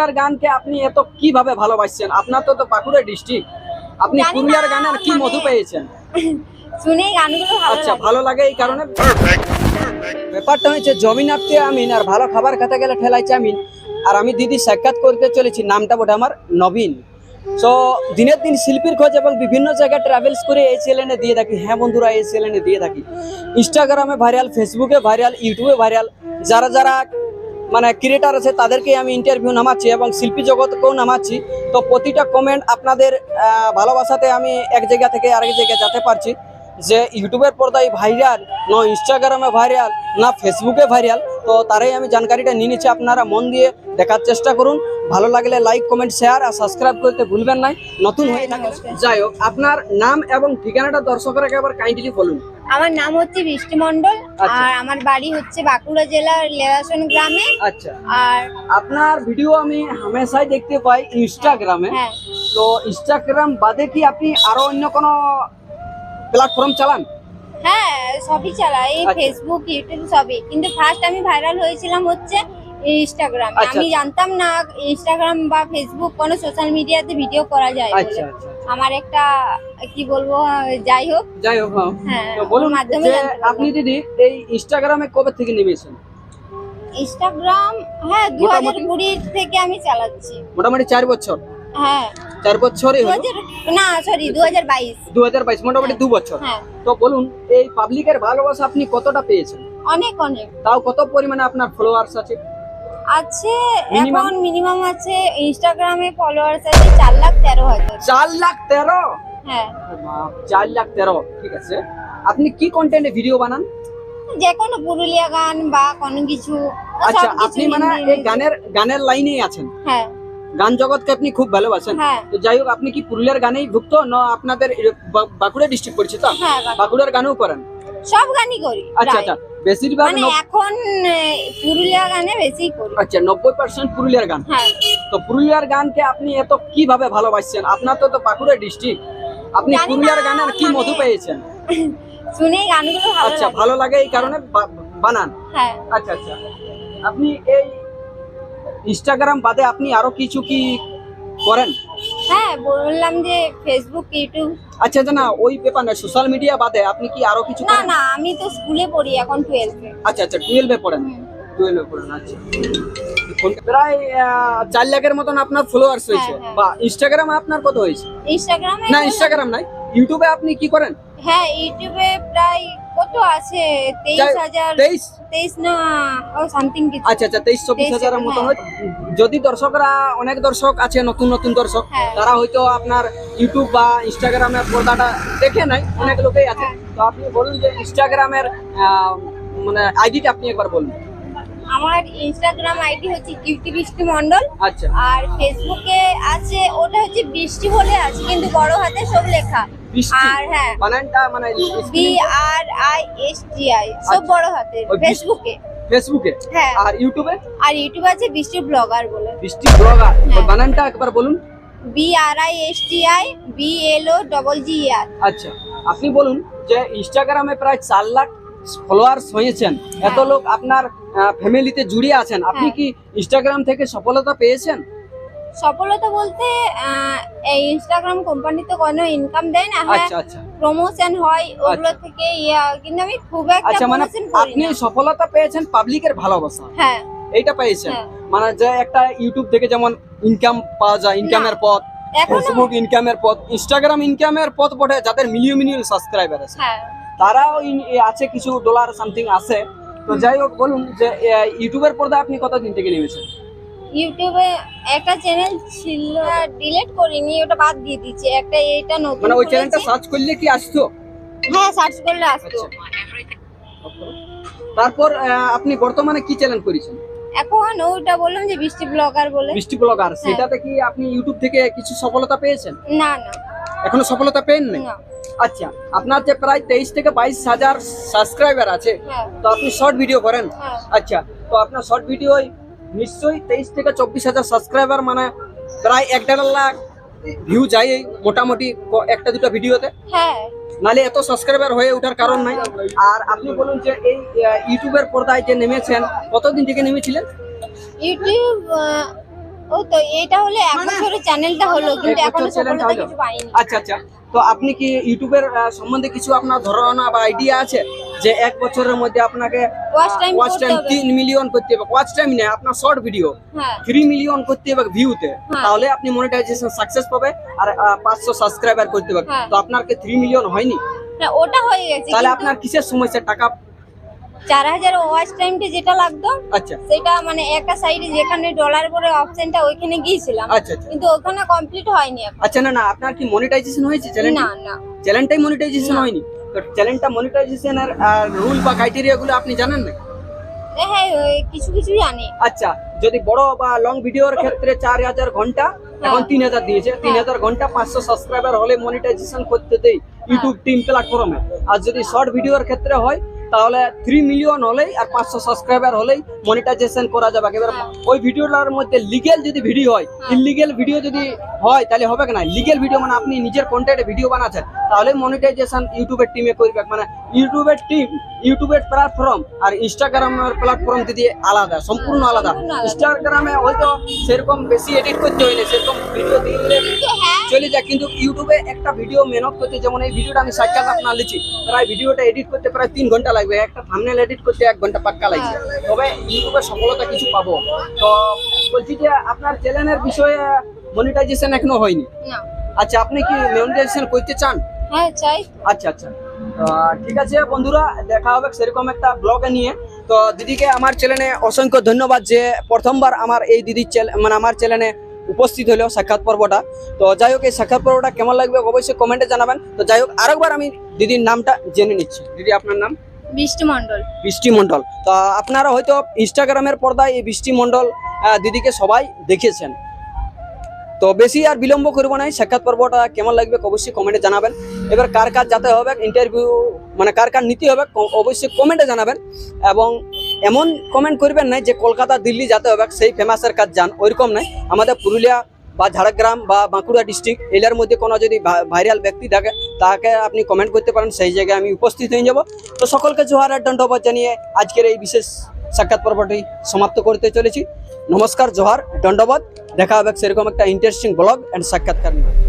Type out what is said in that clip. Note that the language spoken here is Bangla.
পুরুলিয়ার গানকে আপনি এত কীভাবে ভালোবাসছেন? আপনার তো তো বাঁকুড়া ডিস্ট্রিক্ট আপনি পুরুলিয়ার গানের কি মধু মানে- পেয়েছেন? শুনে গানগুলো ভালো আচ্ছা লাগে। ভালো লাগে এই কারণে? ব্যাপারটা হচ্ছে জমিনাতে আমিন আর ভালো খাবার খেতে গেলে ঠেলাই চামিন আর আমি দিদি সাক্ষাৎ করতে চলেছি নামটা বটে আমার নবীন। তো দিনের দিন শিল্পীর খোঁজ এবং বিভিন্ন জায়গায় ট্রাভেলস করে এই চ্যানেলে দিয়ে থাকি। হ্যাঁ বন্ধুরা এই চ্যানেলে দিয়ে থাকি। ইনস্টাগ্রামে ভাইরাল ফেসবুকে ভাইরাল ইউটিউবে ভাইরাল যারা যারা মানে ক্রিয়েটার আছে তাদেরকে আমি ইন্টারভিউ নামাচ্ছি এবং শিল্পী জগৎকেও নামাচ্ছি। তো প্রতিটা কমেন্ট আপনাদের ভালোবাসাতে আমি এক জায়গা থেকে আরেক জায়গায় যেতে পারছি। যে ইউটিউবের পর্দায় ভাইরাল না ইনস্টাগ্রামে ভাইরাল না ফেসবুকে ভাইরাল তো তারাই আমি জানকারিটা নিয়ে নিচ্ছি। আপনারা মন দিয়ে দেখার চেষ্টা করুন। ভালো লাগলে লাইক কমেন্ট শেয়ার আর সাবস্ক্রাইব করতে ভুলবেন না। নতুন হয়ে থাকে যাই হোক আপনার নাম এবং ঠিকানাটা দর্শকরা একবার কাইন্ডলি বলুন। আমার নাম হচ্ছে বৃষ্টি মন্ডল আচ্ছা। আর আমার বাড়ি হচ্ছে বাঁকুড়া জেলার লেবাসন গ্রামে। আচ্ছা। আর আপনার ভিডিও আমি হামেশাই দেখতে পাই ইনস্টাগ্রামে হ্যাঁ। তো ইনস্টাগ্রাম বাদে কি আপনি আরও অন্য কোনো প্ল্যাটফর্ম চালান? হ্যাঁ সবই চালাই এই আচ্ছা। ফেসবুক ইউটিউব সবই। কিন্তু ফার্স্ট আমি ভাইরাল হয়েছিলাম হচ্ছে ইনস্টাগ্রাম আচ্ছা, আমি জানতাম না ইনস্টাগ্রাম বা ফেসবুক কোনো সোশ্যাল মিডিয়াতে ভিডিও করা যায় আচ্ছা আচ্ছা আমার একটা কি বলব যাই হোক। যাই হোক হ্যাঁ। হ্যাঁ তো বলুন মাধ্যমে আপনি দিদি এই ইনস্টাগ্রামে কবে থেকে নেমেছেন? ইনস্টাগ্রাম হ্যাঁ দু হাজার থেকে আমি চালাচ্ছি। মোটামুটি চার বছর। হ্যাঁ। চার বছরই হলো? না সরি দু হাজার বাইশ মোটামুটি দু বছর হ্যাঁ। তো বলুন এই পাবলিকের ভালোবাসা আপনি কতটা পেয়েছেন? অনেক অনেক। তাও কত পরিমাণে আপনার ফলোয়ার্স আছে? আছে এখন মিনিমাম আছে ইনস্টাগ্রামে ফলোয়ার্স আছে চার লাখ তেরো হাজার। চার লাখ তেরো? হ্যাঁ। চার লাখ তেরো ঠিক আছে। আপনি কি কন্টেন্টে ভিডিও বানান? যে কোনো পুরুলিয়া গান বা কোনো কিছু আচ্ছা আপনি মানে এই গানের গানের লাইনেই আছেন। হ্যাঁ। গান জগৎকে আপনি খুব ভালোবাসেন। হ্যাঁ। তো যাই হোক আপনি কি পুরুলিয়ার গানেই ভুক্ত? না আপনাদের বাঁকুড়া ডিস্ট্রিক্ট পরিচিত? হ্যাঁ। বাঁকুড়ার গানেও করেন? সব গানই করি আচ্ছা আচ্ছা। বেশিরভাগ মানে এখন এ, পুরুলিয়া গানে বেশি করি। আচ্ছা পুরুলিয়ার গান? হ্যাঁ। তো পুরুলিয়ার গানকে আপনি এত কীভাবে ভালোবাসছেন? আপনার তো তো বাঁকুড়া ডিস্ট্রিক্ট আপনি পুরুলিয়ার গানের কি মানে- মধু পেয়েছেন? গানগুলো ভালো আচ্ছা ভালো লাগে এই কারণে বানান। হ্যাঁ। আচ্ছা আচ্ছা। আপনি এই ইনস্টাগ্রাম বাদে আপনি আরও কিছু কি করেন? হ্যাঁ বললাম যে ফেসবুক ইউটিউব আচ্ছা না ওই পেপার না সোশ্যাল মিডিয়া বাদে আপনি কি আরও কিছু না না আমি তো স্কুলে পড়ি এখন টুয়েলভে আচ্ছা আচ্ছা টুয়েলভে পড়েন। টুয়েলভে পড়েন আচ্ছা। প্রায় চার লাখের মতন আপনার ফলোয়ার্স হয়েছে। হ্যাঁ। বা ইনস্টাগ্রামে আপনার কত হয়েছে? ইনস্টাগ্রামে না ইনস্টাগ্রাম নাই ইউটিউবে আপনি কি করেন? হ্যাঁ ইউটিউবে প্রায় কত আছে? তেইশ হাজার তেইশ। তেইশ না ও সামথিং কিছু। আচ্ছা আচ্ছা তেইশ চব্বিশ হাজারের হ্যাঁ। হয়। যদি দর্শকরা অনেক দর্শক আছে নতুন নতুন দর্শক হ্যাঁ। তারা হয়তো আপনার ইউটিউব বা ইনস্টাগ্রামের পর্দাটা দেখে নাই অনেক লোকেই আছে। হ্যাঁ। তো আপনি বলুন যে ইনস্টাগ্রামের মানে আইডিটা আপনি একবার বলুন। আমার ইনস্টাগ্রাম আইডি হচ্ছে কিউটি বৃষ্টি মন্ডল আচ্ছা। আর ফেসবুকে আছে ওটা হচ্ছে বৃষ্টি বলে আছে কিন্তু বড় হাতে সব লেখা। আর হ্যাঁ। বানানটা মানে B R I S T I সব আচ্ছা। বড় ফেসবুকে ফেসবুকে হ্যাঁ। আর ইউটিউবে আর ইউটিউব আছে বৃষ্টি ব্লগার বলে। বৃষ্টি ব্লগার। হ্যাঁ। বানানটা একবার বলুন। B R I S T I B L O double G R আচ্ছা। আপনি বলুন যে ইনস্টাগ্রামে প্রায় চার লাখ ফলোয়ার্স হয়েছেন। এত হ্যাঁ। লোক আপনার ফ্যামিলিতে জুড়ে আছেন। আপনি হ্যাঁ। কি ইনস্টাগ্রাম থেকে সফলতা পেয়েছেন? সফলতা বলতে এই ইনস্টাগ্রাম কোম্পানি তো কোনো ইনকাম দেয় না। হ্যাঁ আচ্ছা আচ্ছা। প্রমোশন হয় ওগুলো আচ্ছা। থেকে ইয়া কিন্তু আমি খুব একটা আচ্ছা মানে প্রমোশন করি আপনি সফলতা পেয়েছেন পাবলিকের ভালোবাসা। হ্যাঁ। এইটা পেয়েছেন। হ্যাঁ। মানে যে একটা ইউটিউব থেকে যেমন ইনকাম পাওয়া যায় ইনকামের পথ ফেসবুক ইনকামের পথ ইনস্টাগ্রাম ইনকামের পথ বটে যাদের মিলিয়ন মিলিয়ন সাবস্ক্রাইবার আছে। হ্যাঁ। তারাও আছে কিছু ডলার সামথিং আছে। তো যাই হোক বলুন যে ইউটিউবের পর্দা আপনি কত কতদিন থেকে নেমেছেন ইউটিউবে একটা চ্যানেল ছিল ডিলিট করিনি ওটা বাদ দিয়ে দিয়েছি। একটা এটা নতুন মানে ওই চ্যানেলটা সার্চ করলে কি আসতো? হ্যাঁ সার্চ করলে আসতো। আচ্ছা। তারপর আপনি বর্তমানে কি চ্যানেল করেছেন? এখন ওইটা বললাম যে বৃষ্টি ব্লগার বলে। বৃষ্টি ব্লগার হ্যাঁ। সেটাতে কি আপনি ইউটিউব থেকে কিছু সফলতা পেয়েছেন? না না। এখনও সফলতা পেন না। আচ্ছা আপনার যে প্রায় তেইশ থেকে বাইশ হাজার সাবস্ক্রাইবার আছে হ্যাঁ। তো আপনি শর্ট ভিডিও করেন? হ্যাঁ। আচ্ছা তো আপনার শর্ট ভিডিও নিশ্চয়ই তেইশ থেকে চব্বিশ হাজার সাবস্ক্রাইবার মানে প্রায় এক দেড় লাখ ভিউ যায় এই মোটামুটি একটা দুটো ভিডিওতে। হ্যাঁ। নালে এত সাবস্ক্রাইবার হয়ে ওঠার কারণ নাই। আর আপনি বলুন যে এই ইউটিউবের পর্দায় যে নেমেছেন কতদিন থেকে নেমেছিলেন? ইউটিউব ও তো এটা হলে এক বছরের চ্যানেলটা হলো কিন্তু এখনও সফলতা। কিছু পাইনি। আচ্ছা আচ্ছা। তো আপনি কি ইউটিউবের সম্বন্ধে কিছু আপনার ধারণা বা আইডিয়া আছে? যে এক বছরের মধ্যে আপনাকে ওয়াচ টাইম। তিন মিলিয়ন করতে হবে। ওয়াচ টাইম নেই আপনার শর্ট ভিডিও থ্রি মিলিয়ন করতে হবে ভিউতে হ্যাঁ। তাহলে আপনি মনিটাইজেশন সাকসেস পাবে আর পাঁচশো সাবস্ক্রাইবার করতে হবে হ্যাঁ। তো আপনার কি থ্রি মিলিয়ন হয়নি? না ওটা হয়ে গেছে তাহলে আপনার কিসের সমস্যা? টাকা চার হাজার ওয়াচ টাইমটা যেটা লাগতো আচ্ছা। সেটা মানে একটা সাইডে যেখানে ডলার করে অপশনটা ওইখানে গিয়েছিলাম। আচ্ছা আচ্ছা। কিন্তু ওখানে কমপ্লিট হয়নি আচ্ছা না না আপনার কি মনিটাইজেশন হয়েছে চ্যানেল না না। চ্যানেলটাই মনিটাইজেশন হয়নি? তো চ্যানেলটা মনিটাইজেশনের রুল বা ক্রাইটেরিয়া গুলো আপনি জানেন না হ্যাঁ কিছু কিছু জানি। আচ্ছা যদি বড় বা লং ভিডিওর ক্ষেত্রে চার হাজার ঘণ্টা এখন তিন হাজার দিয়েছে তিন হাজার ঘণ্টা পাঁচশো সাবস্ক্রাইবার হলে মনিটাইজেশন করতে দেই ইউটিউব টিম প্ল্যাটফর্মে আর যদি শর্ট ভিডিওর ক্ষেত্রে হয় তাহলে থ্রি মিলিয়ন হলেই আর পাঁচশো সাবস্ক্রাইবার হলেই মনিটাইজেশন করা যাবে। এবার ওই ভিডিওটার মধ্যে লিগেল যদি ভিডিও হয় ইলিগেল ভিডিও যদি হয় তাহলে হবে না? লিগেল ভিডিও মানে আপনি নিজের কন্টেন্টে ভিডিও বানাচ্ছেন। তাহলে মনিটাইজেশন ইউটিউবের টিমে করবে। মানে ইউটিউবের টিম ইউটিউবের প্ল্যাটফর্ম আর ইনস্টাগ্রামের প্ল্যাটফর্ম যদি আলাদা সম্পূর্ণ আলাদা। ইনস্টাগ্রামে হয়তো সেরকম বেশি এডিট করতে হয় না সেরকম ভিডিও দিলে হ্যাঁ। চলে যায়। কিন্তু ইউটিউবে একটা ভিডিও মেহনত করতে যেমন এই ভিডিওটা আমি সাক্ষাৎ আপনার লিখি প্রায় ভিডিওটা এডিট করতে প্রায় তিন ঘণ্টা লাগবে। একটা থামনেল এডিট করতে এক ঘণ্টা পাক্কা লাগছে তবে ইউটিউবে সফলতা কিছু পাবো। তো বলছি যে আপনার চ্যানেলের বিষয়ে মনিটাইজেশন এখনও হয়নি। আচ্ছা আপনি কি মনিটাইজেশন করতে চান? হ্যাঁ চাই। আচ্ছা আচ্ছা। ঠিক আছে বন্ধুরা দেখা হবে সেরকম একটা ব্লগে নিয়ে। তো দিদিকে আমার চ্যানেলে অসংখ্য ধন্যবাদ যে প্রথমবার আমার এই দিদির মানে আমার চ্যানেলে উপস্থিত হলো সাক্ষাৎ পর্বটা। তো যাই হোক এই সাক্ষাৎ পর্বটা কেমন লাগবে অবশ্যই কমেন্টে জানাবেন। তো যাই হোক আরেকবার আমি দিদির নামটা জেনে নিচ্ছি। দিদি আপনার নাম? বৃষ্টি মন্ডল বৃষ্টি মণ্ডল। তো আপনারা হয়তো ইনস্টাগ্রামের পর্দায় এই বৃষ্টি মণ্ডল দিদিকে সবাই দেখেছেন। তো বেশি আর বিলম্ব করব না সাক্ষাৎ পর্বটা কেমন লাগবে অবশ্যই কমেন্টে জানাবেন। এবার কার কার যাতে হবে ইন্টারভিউ মানে কার কার নিতে হবে অবশ্যই কমেন্টে জানাবেন। এবং এমন কমেন্ট করবেন না যে কলকাতা, দিল্লি যেতে হবে, সেই ফেমাসের কাজ যান, ওইরকম নাই আমাদের পুরুলিয়া বা ঝাড়গ্রাম বা বাঁকুড়া ডিস্ট্রিক্ট এলার মধ্যে কোনো যদি ভাইরাল ব্যক্তি থাকে, তাকে আপনি কমেন্ট করতে পারেন, সেই জায়গায় আমি উপস্থিত হয়ে যাব। তো সকলকে জোহার আর দণ্ডবাদ জানিয়ে আজকের এই বিশেষ সাক্ষাৎ পর্বটি সমাপ্ত করতে চলেছি। নমস্কার, জোহার, দণ্ডবাদ। দেখা হবে সেরকম একটা ইন্টারেস্টিং ব্লগ অ্যান্ড সাক্ষাৎকার নিয়ে।